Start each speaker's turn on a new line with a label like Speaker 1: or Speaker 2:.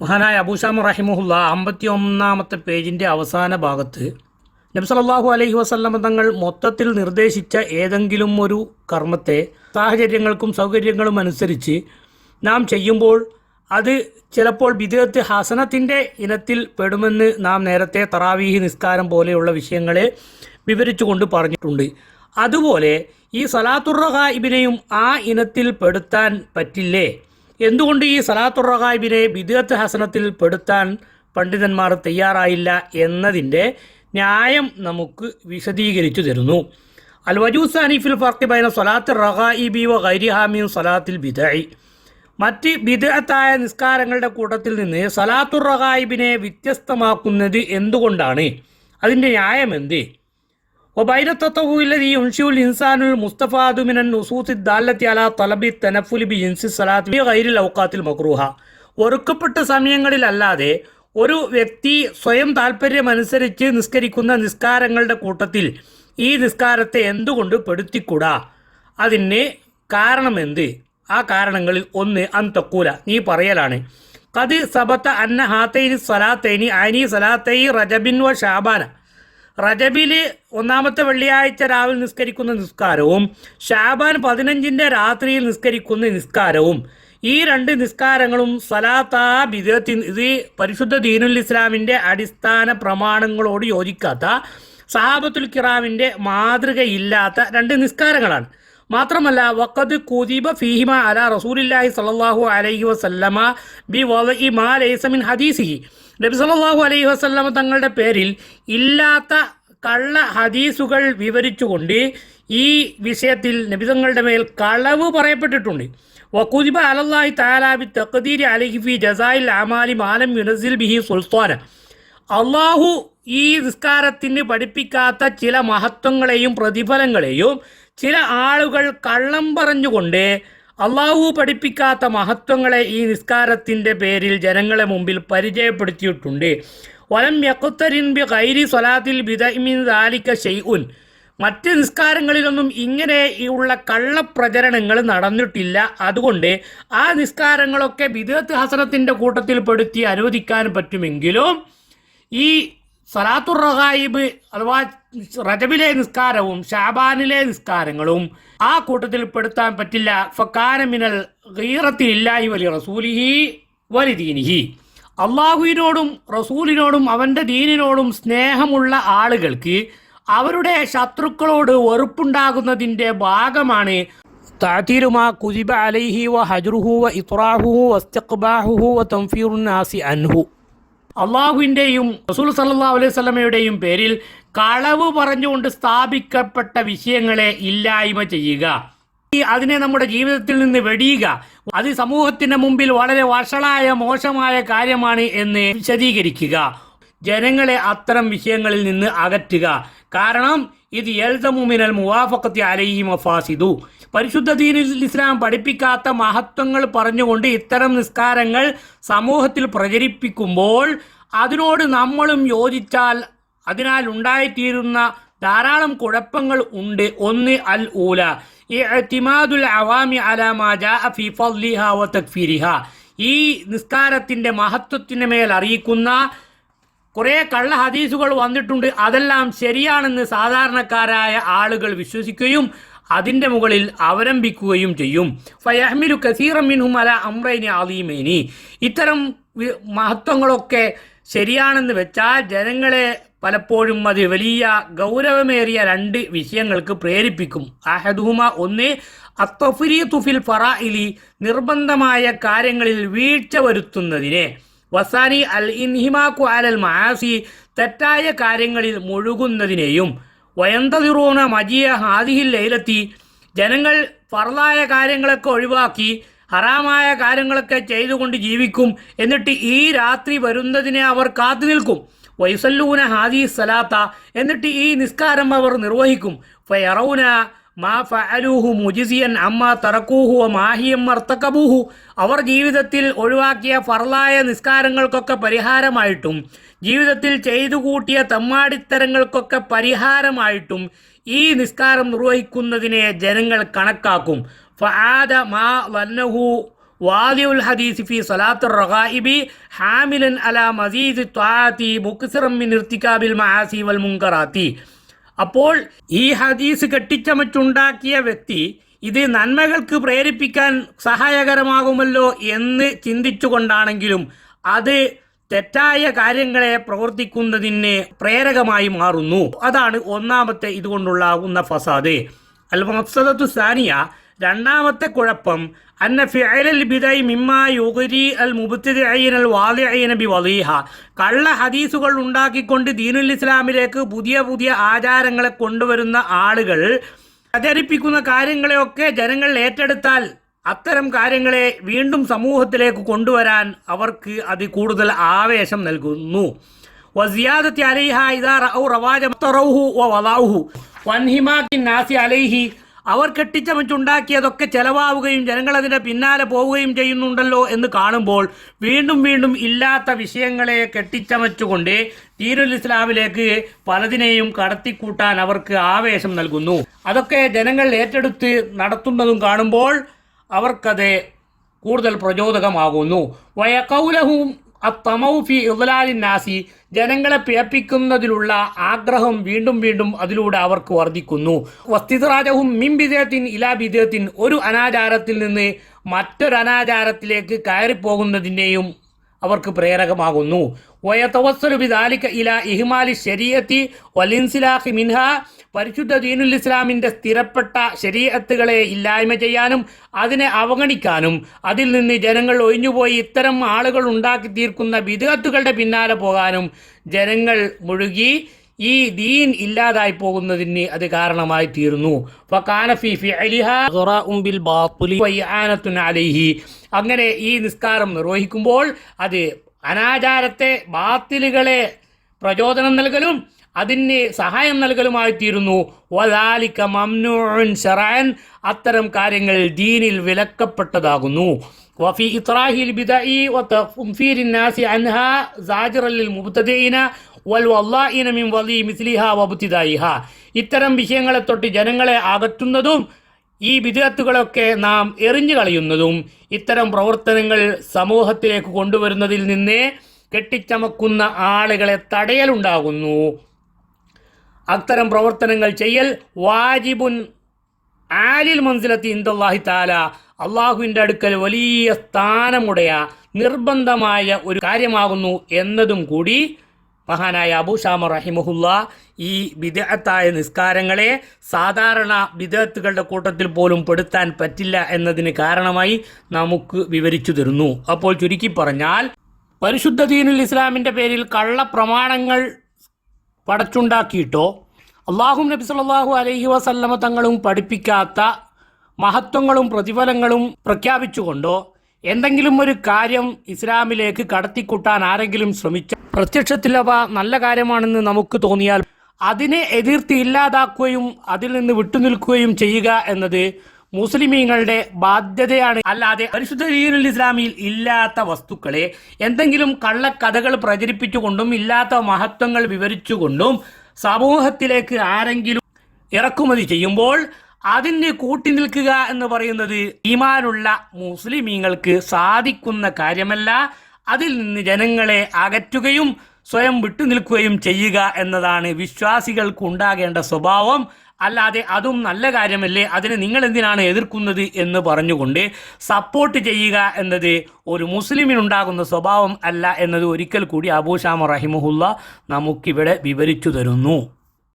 Speaker 1: മഹാനായ അബൂഷാം റഹിമുല്ല അമ്പത്തി ഒന്നാമത്തെ പേജിന്റെ അവസാന ഭാഗത്ത് നബി സല്ലല്ലാഹു അലൈഹി വസല്ലമ തങ്ങൾ മൊത്തത്തിൽ നിർദ്ദേശിച്ച ഏതെങ്കിലും ഒരു കർമ്മത്തെ സാഹചര്യങ്ങൾക്കും സൗകര്യങ്ങളും അനുസരിച്ച് നാം ചെയ്യുമ്പോൾ അത് ചിലപ്പോൾ വിദേഹത്ത് ഹസനത്തിന്റെ ഇനത്തിൽ പെടുമെന്ന് നാം നേരത്തെ തറാവീഹി നിസ്കാരം പോലെയുള്ള വിഷയങ്ങളെ വിവരിച്ചുകൊണ്ട് പറഞ്ഞിട്ടുണ്ട്. അതുപോലെ ഈ സലാത്തുറഹായിബിനെയും ആ ഇനത്തിൽ പെടുത്താൻ പറ്റില്ലേ? എന്തുകൊണ്ട് ഈ സലാത്തുർ റഹായിബിനെ വിദേഹത്ത് ഹസനത്തിൽ പെടുത്താൻ പണ്ഡിതന്മാർ തയ്യാറായില്ല എന്നതിന്റെ ന്യായം നമുക്ക് വിശദീകരിച്ചു തരുന്നു. അൽ വജൂസ് അനീഫിൽ ഫർക്കി ബൈന സലാത്ത് റഹായിബി വ ഗൈരിഹാമിയും സലാത്തിൽ ബിദായി മറ്റ് ബിദഅത്തായ നിസ്കാരങ്ങളുടെ കൂട്ടത്തിൽ നിന്ന് സലാത്തുർ റഹായിബിനെ വ്യത്യസ്തമാക്കുന്നത് എന്തുകൊണ്ടാണ്? അതിന്റെ ന്യായം എന്ത് വബൈനത്തത്തഹുല്ലതി യുൻഷിഉൽ ഇൻസാനുൽ മുസ്തഫാദു المستفاد من النصوص തലബി തനഫുലി ബി ജിൻസി സലാത്ത് ബി ഗൈരിൽ ഔഖാത്തിൽ മക്രൂഹ ഒറുക്കപ്പെട്ട സമയങ്ങളിലല്ലാതെ ഒരു വ്യക്തി സ്വയം താല്പര്യമനുസരിച്ച് നിസ്കരിക്കുന്ന നിസ്കാരങ്ങളുടെ കൂട്ടത്തിൽ ഈ നിസ്കാരത്തെ എന്തുകൊണ്ട് പെടുത്തിക്കൂടാ? അതിന് കാരണമെന്ത്? ആ കാരണങ്ങളിൽ ഒന്ന് അന്തക്കൂല നീ പറയലാണ്. കത് സബത്ത അന്ന ഹാത്തൈനി സലാത്തൈനി അനി സലാത്തൈ റജബിൻ വ ഷാബാന. റജബിൽ ഒന്നാമത്തെ വെള്ളിയാഴ്ച രാവിലെ നിസ്കരിക്കുന്ന നിസ്കാരവും ഷാബാൻ പതിനഞ്ചിന്റെ രാത്രിയിൽ നിസ്കരിക്കുന്ന നിസ്കാരവും. ഈ രണ്ട് നിസ്കാരങ്ങളും സലാത്ത ബിദത്തിൻ ഇത് പരിശുദ്ധ ദീനുൽ ഇസ്ലാമിന്റെ അടിസ്ഥാന പ്രമാണങ്ങളോട് യോജിക്കാത്ത സഹാബത്തുൽ കിറാമിന്റെ മാതൃകയില്ലാത്ത രണ്ട് നിസ്കാരങ്ങളാണ്. മാത്രമല്ല വക്കത് കുദീബ ഫീഹിമ അല റസൂലില്ലാഹി സല്ലല്ലാഹു അലൈഹി വസല്ലമ ബി വലഇ മാ ലൈസ മിൻ ഹദീസിഹി. നബി സല്ലല്ലാഹു അലൈഹി വസല്ലമ തങ്ങളുടെ പേരിൽ ഇല്ലാത്ത കള്ള ഹദീസുകൾ വിവരിച്ചുകൊണ്ട് ഈ വിഷയത്തിൽ നബിതങ്ങളുടെ മേൽ കളവ് പറയപ്പെട്ടിട്ടുണ്ട്. വക്കുതിബ അലല്ലാഹി താലാബി തക്കദീരി അലൈഹി ഫി ജസായിൽ അമാലി മാലം യുനസിൽ ബിഹി സുൽത്താന. അള്ളാഹു ഈ നിസ്കാരത്തിന് പഠിപ്പിക്കാത്ത ചില മഹത്വങ്ങളെയും പ്രതിഫലങ്ങളെയും ചില ആളുകൾ കള്ളം പറഞ്ഞുകൊണ്ട് അള്ളാഹു പഠിപ്പിക്കാത്ത മഹത്വങ്ങളെ ഈ നിസ്കാരത്തിന്റെ പേരിൽ ജനങ്ങളെ മുമ്പിൽ പരിചയപ്പെടുത്തിയിട്ടുണ്ട്. വലം യക്കുത്തരിൻ ബി ഗൈരി സ്വലാത്തിൽ ബിദമിൻ ദാലിക ഷെയ്ഉൻ മറ്റ് നിസ്കാരങ്ങളിലൊന്നും ഇങ്ങനെ ഉള്ള കള്ളപ്രചരണങ്ങൾ നടന്നിട്ടില്ല. അതുകൊണ്ട് ആ നിസ്കാരങ്ങളൊക്കെ ബിദത്ത് ഹസനത്തിന്റെ കൂട്ടത്തിൽ പെടുത്തി അനുവദിക്കാൻ പറ്റുമെങ്കിലും ഈ സലാത്തുർ റഹായിബ് അഥവാ റജബിലെ നിസ്കാരവും ഷാബാനിലെ നിസ്കാരങ്ങളും ആ കൂട്ടത്തിൽ പെടുത്താൻ പറ്റില്ല. ഫക്കാനമിനൽ ഗീറത്തിലില്ലാഹി വലി റസൂലിഹി വലി ദീനിഹി. അള്ളാഹുവിനോടും റസൂലിനോടും അവന്റെ ദീനിനോടും സ്നേഹമുള്ള ആളുകൾക്ക് അവരുടെ ശത്രുക്കളോട് വെറുപ്പുണ്ടാകുന്നതിന്റെ ഭാഗമാണ്. താത്തീരുമാ കുതിബ അലൈഹി വ ഹജ്റുഹു വ ഇത്രാഹുഹു വസ്തഖ്ബാഹുഹു വ തൻഫീറുന്നാസി അൻഹു. അള്ളാഹുവിന്റെയും റസൂൽ സല്ലാ അലൈഹി പേരിൽ കളവ് പറഞ്ഞുകൊണ്ട് സ്ഥാപിക്കപ്പെട്ട വിഷയങ്ങളെ ഇല്ലായ്മ ചെയ്യുക. അതിനെ നമ്മുടെ ജീവിതത്തിൽ നിന്ന് വെടിയുക. അത് സമൂഹത്തിന്റെ മുമ്പിൽ വളരെ വഷളായ മോശമായ കാര്യമാണ് എന്ന് വിശദീകരിക്കുക. ജനങ്ങളെ അത്തരം വിഷയങ്ങളിൽ നിന്ന് അകറ്റുക. കാരണം ഇത് എൽതമുമിനൽ മുവാഫക്കത്തി അലൈഹി മഫാസിദു. പരിശുദ്ധ ദീനുൽ ഇസ്ലാം പഠിപ്പിക്കാത്ത മഹത്വങ്ങൾ പറഞ്ഞുകൊണ്ട് ഇത്തരം നിസ്കാരങ്ങൾ സമൂഹത്തിൽ പ്രചരിപ്പിക്കുമ്പോൾ അതിനോട് നമ്മളും യോജിച്ചാൽ അതിനാൽ ഉണ്ടായിത്തീരുന്ന ധാരാളം കുഴപ്പങ്ങൾ ഉണ്ട്. ഒന്ന് അൽ ഊല. ഇഅ്തിമാദുൽ അവാമി അലാ മാ ജാഅ ഫീ വ ഈ നിസ്കാരത്തിന്റെ മഹത്വത്തിന് മേൽ അറിയിക്കുന്ന കുറേ കള്ള ഹദീസുകൾ വന്നിട്ടുണ്ട്. അതെല്ലാം ശരിയാണെന്ന് സാധാരണക്കാരായ ആളുകൾ വിശ്വസിക്കുകയും അതിന്റെ മുകളിൽ അവലംബിക്കുകയും ചെയ്യും. ഫയഹ്മിലു കസീറമിൻഹും അല അമ്രൈനി ആലീമേനി ഇത്തരം മഹത്വങ്ങളൊക്കെ ശരിയാണെന്ന് വെച്ചാൽ ജനങ്ങളെ പലപ്പോഴും അത് വലിയ ഗൗരവമേറിയ രണ്ട് വിഷയങ്ങൾക്ക് പ്രേരിപ്പിക്കും. അഹദുഹുമ ഒന്ന് അത്തഫുരി തുഫിൽ ഫറാഇലി നിർബന്ധമായ കാര്യങ്ങളിൽ വീഴ്ച വരുത്തുന്നതിനെ. വസാനി അൽ ഇൻഹിമാക്കു അലൽ മഹാസി തെറ്റായ കാര്യങ്ങളിൽ മുഴുകുന്നതിനെയും. വയന്തതിറൂന മജിയ ഹാദിഹിൽ ലൈലത്തി. ജനങ്ങൾ ഫറലായ കാര്യങ്ങളൊക്കെ ഒഴിവാക്കി ഹറാമായ കാര്യങ്ങളൊക്കെ ചെയ്തുകൊണ്ട് ജീവിക്കും. എന്നിട്ട് ഈ രാത്രി വരുന്നതിനെ അവർ കാത്തു നിൽക്കും. വൈസല്ലൂന ഹാദി സലാത്ത. എന്നിട്ട് ഈ നിസ്കാരം അവർ നിർവഹിക്കും. ഫയറൗന മാ ഫഅലൂഹു മുജിസിയൻ അമ്മ തറക്കൂഹു മാഹിയം മർത്തക്കബൂഹു അവർ ജീവിതത്തിൽ ഒഴിവാക്കിയ ഫർലായ നിസ്കാരങ്ങൾക്കൊക്കെ പരിഹാരമായിട്ടും ജീവിതത്തിൽ ചെയ്തു കൂട്ടിയ തമ്മാടിത്തരങ്ങൾക്കൊക്കെ പരിഹാരമായിട്ടും ഈ നിസ്കാരം നിർവഹിക്കുന്നതിനെ ജനങ്ങൾ കണക്കാക്കും. ഫആദ മാ വന്നഹു വാദിയുൽ ഹദീസ് ഫി സലാത്തു റഹായിബി ഹാമിലൻ അല മസീദ് ത്വാത്തി മുക്സിറം മിൻ ഇർത്തികാബിൽ മആസി വൽ മുങ്കറാത്തി അപ്പോൾ ഈ ഹദീസ് കെട്ടിച്ചമച്ചുണ്ടാക്കിയ വ്യക്തി ഇത് നന്മകൾക്ക് പ്രേരിപ്പിക്കാൻ സഹായകരമാകുമല്ലോ എന്ന് ചിന്തിച്ചുകൊണ്ടാണെങ്കിലും അത് തെറ്റായ കാര്യങ്ങളെ പ്രവർത്തിക്കുന്നതിന് പ്രേരകമായി മാറുന്നു. അതാണ് ഒന്നാമത്തെ ഇതുകൊണ്ടുള്ള ഫസാദ്. അൽ മഫ്സദത്തു സാനിയ രണ്ടാമത്തെ കുഴപ്പം അന്ന ഫിഅലൽ ബിദൈ മിമ്മാ യുഗരി അൽ മുബ്തദിഈന അൽ വാദിഈന ബി വലീഹ കള്ള ഹദീസുകൾ ഉണ്ടാക്കിക്കൊണ്ട് ദീനുൽ ഇസ്ലാമിലേക്ക് പുതിയ പുതിയ ആചാരങ്ങളെ കൊണ്ടുവരുന്ന ആളുകൾ പ്രചരിപ്പിക്കുന്ന കാര്യങ്ങളെയൊക്കെ ജനങ്ങൾ ഏറ്റെടുത്താൽ അത്തരം കാര്യങ്ങളെ വീണ്ടും സമൂഹത്തിലേക്ക് കൊണ്ടുവരാൻ അവർക്ക് അത് കൂടുതൽ ആവേശം നൽകുന്നു. വസിയാദത്തി അലൈഹ ഇദാ റവാജ മത്തറൗഹു വ വദാഉഹു. വൻഹിമാക്കി നാസി അലൈഹി അവർ കെട്ടിച്ചമച്ചുണ്ടാക്കിയതൊക്കെ ചെലവാവുകയും ജനങ്ങൾ അതിന്റെ പിന്നാലെ പോവുകയും ചെയ്യുന്നുണ്ടല്ലോ എന്ന് കാണുമ്പോൾ വീണ്ടും വീണ്ടും ഇല്ലാത്ത വിഷയങ്ങളെ കെട്ടിച്ചമച്ചുകൊണ്ട് ദീനുൽ ഇസ്ലാമിലേക്ക് പലതിനെയും കടത്തിക്കൂട്ടാൻ അവർക്ക് ആവേശം നൽകുന്നു. അതൊക്കെ ജനങ്ങൾ ഏറ്റെടുത്ത് നടത്തുന്നതും കാണുമ്പോൾ അവർക്കത് കൂടുതൽ പ്രചോദകമാകുന്നു. വയക്കൗലഹും അത്തമൗഫി ഇദ്ലാലിൻ നാസി ജനങ്ങളെ പിഴപ്പിക്കുന്നതിലുള്ള ആഗ്രഹം വീണ്ടും വീണ്ടും അതിലൂടെ അവർക്ക് വർദ്ധിക്കുന്നു. വസ്തിദ്രാജവും മിൻ ബിദയത്തിൻ ഇലാ ഒരു അനാചാരത്തിൽ നിന്ന് മറ്റൊരനാചാരത്തിലേക്ക് കയറിപ്പോകുന്നതിന്റെയും അവർക്ക് പ്രേരകമാകുന്നു. വയതവസ്സലു ബിദാലിക ഇല ഇഹ്മാലി ശരീഅത്തി വലിൻസിലാഹി മിൻഹ. പരിശുദ്ധ ദീനുൽ ഇസ്ലാമിന്റെ സ്ഥിരപ്പെട്ട ശരീഅത്തുകളെ ഇല്ലായ്മ ചെയ്യാനും അതിനെ അവഗണിക്കാനും അതിൽ നിന്ന് ജനങ്ങൾ ഒഴിഞ്ഞുപോയി ഇത്തരം ആളുകൾ ഉണ്ടാക്കി തീർക്കുന്ന വിദഗത്തുകളുടെ പിന്നാലെ പോകാനും ജനങ്ങൾ മുഴുകി ഈ ദീൻ ഇല്ലാതായി പോകുന്നതിന് അത് കാരണമായി തീർന്നു. അങ്ങനെ ഈ നിസ്കാരം നിർവഹിക്കുമ്പോൾ അത് അനാചാരത്തെ ബാത്തിലുകളെ പ്രചോദനം നൽകലും അതിന് സഹായം നൽകലുമായി തീരുന്നു വദാലിക മംനൂഉൻ ശറഅൻ അത്തരം കാര്യങ്ങൾ ദീനിൽ വിലക്കപ്പെട്ടതാകുന്നു وفي إطراح البدع وتنفير الناس عنها زاجرا للمبتدئين والوضائين من വലി مثلها وابتدائها ഇത്തരം വിഷയങ്ങളെ തൊട്ട് ജനങ്ങളെ അകറ്റുന്നതും ഈ വിദഗത്തുകളൊക്കെ നാം എറിഞ്ഞു കളയുന്നതും ഇത്തരം പ്രവർത്തനങ്ങൾ സമൂഹത്തിലേക്ക് കൊണ്ടുവരുന്നതിൽ നിന്ന് കെട്ടിച്ചമക്കുന്ന ആളുകളെ തടയലുണ്ടാകുന്നു. അത്തരം പ്രവർത്തനങ്ങൾ ചെയ്യൽ വാജിബുൻ ആലിൽ മൻസിലത്തി ഇന്ദാഹി താല അള്ളാഹുവിന്റെ അടുക്കൽ വലിയ സ്ഥാനമുടയ നിർബന്ധമായ ഒരു കാര്യമാകുന്നു എന്നതും കൂടി മഹാനായ അബൂഷാമ റഹിമഹുല്ല ഈ വിദഗ്ധത്തായ നിസ്കാരങ്ങളെ സാധാരണ വിദഗ്ധത്തുകളുടെ കൂട്ടത്തിൽ പോലും പെടുത്താൻ പറ്റില്ല എന്നതിന് കാരണമായി നമുക്ക് വിവരിച്ചു തരുന്നു. അപ്പോൾ ചുരുക്കി പറഞ്ഞാൽ പരിശുദ്ധ ദീനുൽ ഇസ്ലാമിന്റെ പേരിൽ കള്ളപ്രമാണങ്ങൾ പടച്ചുണ്ടാക്കിയിട്ടോ അള്ളാഹും നബി സല്ലാഹു അലൈഹി വസല്ലമ തങ്ങളും പഠിപ്പിക്കാത്ത മഹത്വങ്ങളും പ്രതിഫലങ്ങളും പ്രഖ്യാപിച്ചുകൊണ്ടോ എന്തെങ്കിലും ഒരു കാര്യം ഇസ്ലാമിലേക്ക് കടത്തിക്കൂട്ടാൻ ആരെങ്കിലും ശ്രമിച്ച പ്രത്യക്ഷത്തിൽ അവ നല്ല കാര്യമാണെന്ന് നമുക്ക് തോന്നിയാൽ അതിനെ എതിർത്ത് ഇല്ലാതാക്കുകയും അതിൽ നിന്ന് വിട്ടുനിൽക്കുകയും ചെയ്യുക എന്നത് മുസ്ലിമീങ്ങളുടെ ബാധ്യതയാണ്. അല്ലാതെ പരിശുദ്ധ ദീനുൽ ഇസ്ലാമിൽ ഇല്ലാത്ത വസ്തുക്കളെ എന്തെങ്കിലും കള്ളക്കഥകൾ പ്രചരിപ്പിച്ചുകൊണ്ടും ഇല്ലാത്ത മഹത്വങ്ങൾ വിവരിച്ചുകൊണ്ടും സമൂഹത്തിലേക്ക് ആരെങ്കിലും ഇറക്കുമതി ചെയ്യുമ്പോൾ അതിന് കൂട്ടി നിൽക്കുക എന്ന് പറയുന്നത് ഈമാനുള്ള മുസ്ലിമീങ്ങൾക്ക് സാധിക്കുന്ന കാര്യമല്ല. അതിൽ നിന്ന് ജനങ്ങളെ അകറ്റുകയും സ്വയം വിട്ടുനിൽക്കുകയും ചെയ്യുക എന്നതാണ് വിശ്വാസികൾക്ക് ഉണ്ടാകേണ്ട സ്വഭാവം. അല്ലാതെ അതും നല്ല കാര്യമല്ലേ? അതിനെ നിങ്ങൾ എന്തിനാണ് എതിർക്കുന്നത് എന്ന് പറഞ്ഞുകൊണ്ട് സപ്പോർട്ട് ചെയ്യുക എന്നത് ഒരു മുസ്ലിമിനുണ്ടാകുന്ന സ്വഭാവം അല്ല എന്നത് ഒരിക്കൽ കൂടി അബൂഷാമ റഹിമുഹുല്ല നമുക്കിവിടെ വിവരിച്ചു തരുന്നു.